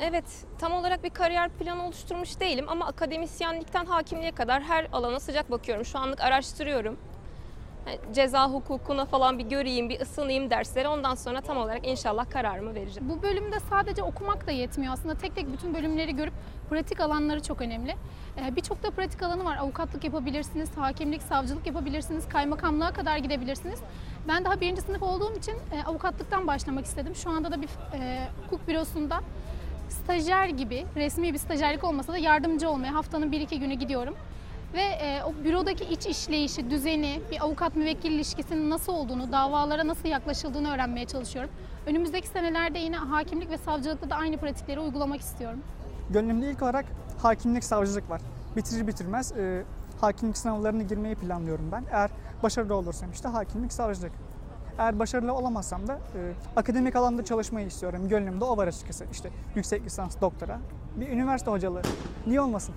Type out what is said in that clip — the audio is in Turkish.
Evet, tam olarak bir kariyer planı oluşturmuş değilim ama akademisyenlikten hakimliğe kadar her alana sıcak bakıyorum. Şu anlık araştırıyorum. Yani Ceza hukukuna falan bir göreyim, bir ısınayım derslere. Ondan sonra tam olarak inşallah kararımı vereceğim. Bu bölümde sadece okumak da yetmiyor. Aslında tek tek bütün bölümleri görüp pratik alanları çok önemli. Ee, Birçok da pratik alanı var. Avukatlık yapabilirsiniz, hakimlik, savcılık yapabilirsiniz, kaymakamlığa kadar gidebilirsiniz. Ben daha birinci sınıf olduğum için e, avukatlıktan başlamak istedim. Şu anda da bir e, hukuk bürosunda stajyer gibi, resmi bir stajyerlik olmasa da yardımcı olmaya haftanın bir iki günü gidiyorum. Ve e, o bürodaki iç işleyişi, düzeni, bir avukat müvekkil ilişkisinin nasıl olduğunu, davalara nasıl yaklaşıldığını öğrenmeye çalışıyorum. Önümüzdeki senelerde yine hakimlik ve savcılıkta da aynı pratikleri uygulamak istiyorum. Gönlümde ilk olarak hakimlik, savcılık var. Bitirir bitirmez e, hakimlik sınavlarına girmeyi planlıyorum ben. Eğer başarılı olursam işte hakimlik, savcılık. Eğer başarılı olamazsam da e, akademik alanda çalışmayı istiyorum. Gönlümde o var açıkçası. İşte yüksek lisans, doktora, bir üniversite hocalığı. Niye olmasın?